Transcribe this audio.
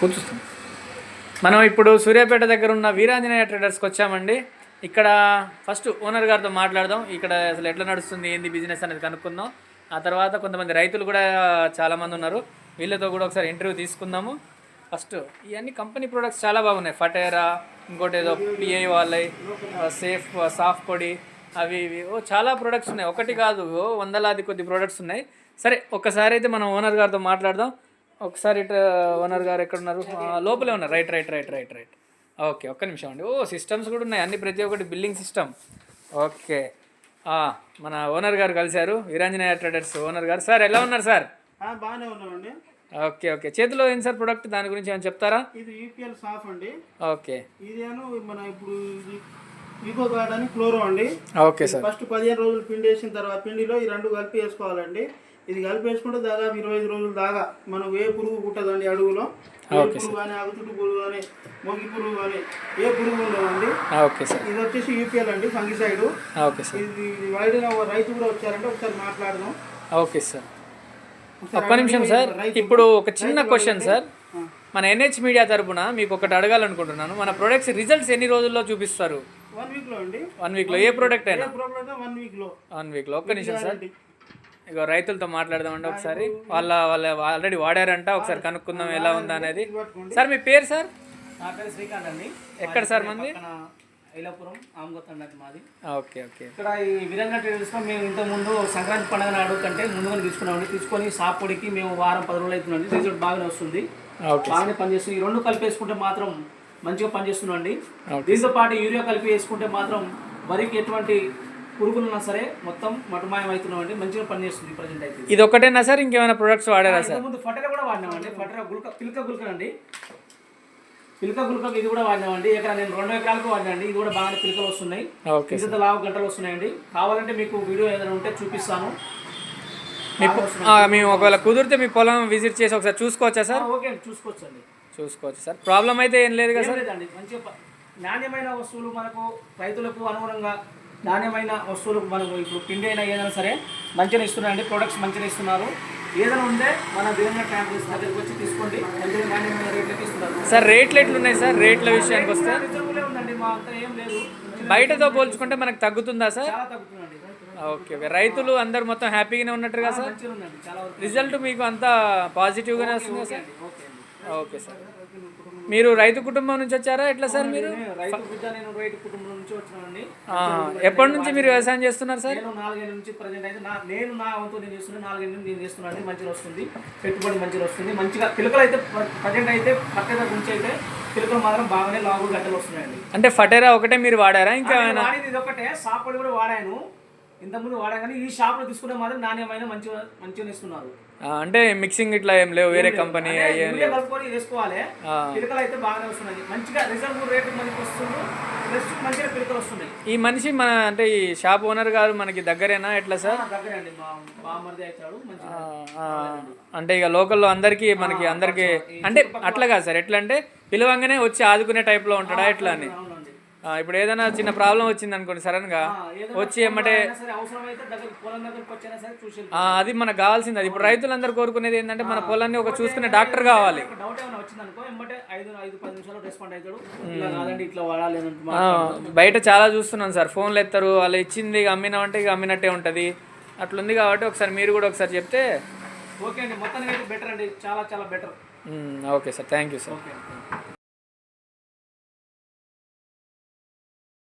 కూర్చుస్తాం మనం ఇప్పుడు సూర్యాపేట దగ్గర ఉన్న వీరాంజనేయ ట్రేడర్స్కి వచ్చామండి. ఇక్కడ ఫస్ట్ ఓనర్ గారితో మాట్లాడదాం. ఇక్కడ అసలు ఎట్లా నడుస్తుంది ఏంది బిజినెస్ అనేది కనుక్కుందాం. ఆ తర్వాత కొంతమంది రైతులు కూడా చాలామంది ఉన్నారు. వీళ్ళతో కూడా ఒకసారి ఇంటర్వ్యూ తీసుకుందాము. ఫస్ట్ ఇవన్నీ కంపెనీ ప్రొడక్ట్స్ చాలా బాగున్నాయి. ఫటేరా ఇంకోటి ఏదో పిఐ వాళ్ళై సేఫ్ సాఫ్ పొడి అవి ఇవి. ఓ చాలా ప్రొడక్ట్స్ ఉన్నాయి. ఒకటి కాదు ఓ వందలాది కొద్ది ప్రొడక్ట్స్ ఉన్నాయి. సరే ఒక్కసారి అయితే మనం ఓనర్ గారితో మాట్లాడదాం. ఒకసారి ఓనర్ గారు ఎక్కడ ఉన్నారు లోపలే ఉన్నారు. Right right right right right okay ఒక్క నిమిషం అండి. ఓ సిస్టమ్స్ కూడా ఉన్నాయి. అన్ని ప్రతి ఒక్కటి బిల్లింగ్ సిస్టమ్ ఓకే మన ఓనర్ గారు కలిశారు. వీరాంజనేయ ట్రేడర్స్ ఓనర్ గారు. సార్ ఎలా ఉన్నారు సార్? బాగానే ఉన్నామండి. ఓకే ఓకే చేతిలో ఏం సార్ ప్రొడక్ట్ దాని గురించి ఏమైనా చెప్తారా? ఇది యూపీఎల్ సాఫ్ అండి. ఓకే ఇదేను మన ఇప్పుడు ఇది ఈకో గార్డ్ అని క్లోరో అండి. Okay sir. ఫస్ట్ పదిహేను రోజులు పిండి వేసిన తర్వాత పిండిలో ఈ రెండు కలిపి వేసుకోవాలండి. ఇది కలిపి వేసుకుంటే దాదాపు ఇరవై ఐదు రోజుల దాకా మనం ఏ పురుగు పుట్టదండి అడుగులో? పురుగు కానీ అగుతుడు పురుగు కానీ మొగి పురుగు కానీ ఏ పురుగు ఉండదండి. Okay sir. ఇది వచ్చేసి యూపీఎల్ అండి ఫంగిసైడ్ ఓకే సార్. ఇది ఒక రైతు కూడా వచ్చారంటే ఒకసారి మాట్లాడదాం. Okay sir. ఒక్క నిమిషం సార్ ఇప్పుడు ఒక చిన్న క్వశ్చన్ సార్. మన ఎన్హెచ్ మీడియా తరపున మీకు ఒకటి అడగాలనుకుంటున్నాను. మన ప్రొడక్ట్స్ రిజల్ట్స్ ఎన్ని రోజుల్లో చూపిస్తారు? వన్ వీక్లో అండి. వన్ వీక్లో ఏ ప్రోడక్ట్ అయినా. వన్ వీక్లో వన్ వీక్లో ఒక్క నిమిషం సార్. ఇక రైతులతో మాట్లాడదామండి ఒకసారి. వాళ్ళ వాళ్ళ ఆల్రెడీ వాడారంట ఒకసారి కనుక్కుందాం ఎలా ఉందా అనేది. సార్ మీ పేరు సార్? నా పేరు శ్రీకాంత్ అండి. ఎక్కడ సార్ మంది ఐలాపురం ఆమగొత్త అండి మాది. Okay okay. ఇక్కడ ఈ వీరంగా ట్రేడర్స్లో మేము ఇంతకుముందు సంక్రాంతి పండుగ నాడు కంటే ముందుగా తీసుకున్నామండి. తీసుకొని సాప్ పొడికి మేము వారం పది రోజులు అవుతుందండి. రిజల్ట్ బాగానే వస్తుంది. బాగానే పనిచేస్తుంది. ఈ రెండు కలిపి వేసుకుంటే మాత్రం మంచిగా పనిచేస్తుందండి. దీంతో పాటు యూరియా కలిపి వేసుకుంటే మాత్రం వరికి ఎటువంటి పురుగులున్నా సరే మొత్తం మటుమాయం అవుతున్నామండి మంచిగా పనిచేస్తుంది ప్రజెంట్ అయితే. ఇది ఒకటేనా సార్ ఇంకేమైనా ప్రొడక్ట్స్ వాడారా సార్? ఇంతకుముందు ఫటర కూడా వాడినామండి. ఫటర గుల్క పిల్క గుల్క అండి పిల్క గుల్క ఇది కూడా వాడినామండి. ఇక్కడ నేను రెండు ఎకరాలకు వాడినండి ఇది కూడా బాగానే పిల్కలు వస్తున్నాయి. ఇంత లావు గంటలు వస్తున్నాయండి. కావాలంటే మీకు వీడియో ఏదైనా ఉంటే చూపిస్తాను. మేము ఒకవేళ కుదిరితే మీ పొలం విజిట్ చేసి ఒకసారి చూసుకోవచ్చా సార్? ఓకే అండి. చూసుకోవచ్చండి. చూసుకోవచ్చు సార్. ప్రాబ్లం అయితే ఏం లేదు కదా సార్? మంచిగా నాణ్యమైన వస్తువులు మనకు రైతులకు అనుగుణంగా నాణ్యమైన వస్తువులు మనకు ఇప్పుడు పిండి అయినా ఏదైనా సరే మంచిగా ఇస్తున్నారండి ప్రొడక్ట్స్ మంచిగా ఇస్తున్నారు. ఏదైనా ఉంటే మన బిర్యానీ ట్యాంక్స్ దగ్గరికి వచ్చి తీసుకోండి. మంచిగా నాణ్యమైన రేట్లకి ఇస్తున్నారు. సార్ రేట్లు ఎట్లున్నాయి సార్? రేట్ల విషయానికి వస్తే? ఉందండి. మా అంతా ఏం లేదు. బయటతో పోల్చుకుంటే మనకు తగ్గుతుందా సార్? Okay okay. రైతులు అందరు మొత్తం హ్యాపీగానే ఉన్నట్టుగా సార్? రిజల్ట్ మీకు అంతా పాజిటివ్గానే వస్తుందా సార్? Okay sir. మీరు రైతు కుటుంబం నుంచి వచ్చారా? ఎట్లా సార్ మీరు? రైతు కుటుంబం నుంచి వచ్చినానండి. ఆ, ఎప్పటి నుంచి మీరు వ్యవసాయం చేస్తున్నారు సార్? నాలుగేళ్ళ నుంచి ప్రజెంట్ అయితే నా నేను నా వంతు నేను చేస్తున్నాను నాలుగేళ్ళ నుంచి నేను చేస్తున్నాను మంచిగా వస్తుంది. పెట్టుబడి మంచిగా వస్తుంది. మంచిగా పిలకలు అయితే ప్రజెంట్ అయితే పట్టేదాకా నుంచి అయితే పిలకలు మాత్రం బాగానే లాగు గంటలు వస్తున్నాయండి. అంటే ఫటేరా ఒకటే మీరు వాడారా? ఇంకా ఇది ఒకటే షాప్ పొడి కూడా వాడాను. ఇంతకుముందు వాడాను కానీ ఈ షాప్లో తీసుకునే మాత్రం నాణ్యమైన మంచిగా మంచిగా ఇస్తున్నారు. అంటే మిక్సింగ్ ఇట్లా ఏం లేవు వేరే కంపెనీ కలుపుకొని వేసుకోవాలి. పిలకలు అయితే బాగానే వస్తున్నాయి. మంచిగా రిజర్వ్ రేట్ మనకి వస్తుంది. ప్లస్ మంచిగా పిలకలు వస్తున్నాయి. ఈ మనిషి మన అంటే ఈ షాప్ ఓనర్ గారు మనకి దగ్గరేనా ఎట్లా సార్? బామ్మర్ది అవుతాడు అంటే ఇక లోకల్లో అందరికీ మనకి అందరికీ అంటే అట్లా కాదు సార్. ఎట్లా అంటే పిలవంగానే వచ్చి ఆదుకునే టైప్లో ఉంటాడా ఎట్లా అని? ఇప్పుడు ఏదైనా చిన్న ప్రాబ్లం వచ్చింది అనుకోండి సడన్గా ఆ, ఏదైనా వచ్చి ఆ, అది మనకు కావాల్సింది. అది ఇప్పుడు రైతులందరూ కోరుకునేది ఏంటంటే మన పొలాన్ని ఒక చూసుకునే డాక్టర్ కావాలి. బయట చాలా చూస్తున్నాను సార్ ఫోన్లు ఎత్తారు వాళ్ళు ఇచ్చింది ఇక అమ్మినామంటే ఇక అమ్మినట్టే ఉంటుంది. అట్లుంది కాబట్టి ఒకసారి మీరు కూడా ఒకసారి చెప్తే ఓకే అండి మొత్తానికి బెటర్ అండి చాలా చాలా better okay sir thank you sir. Okay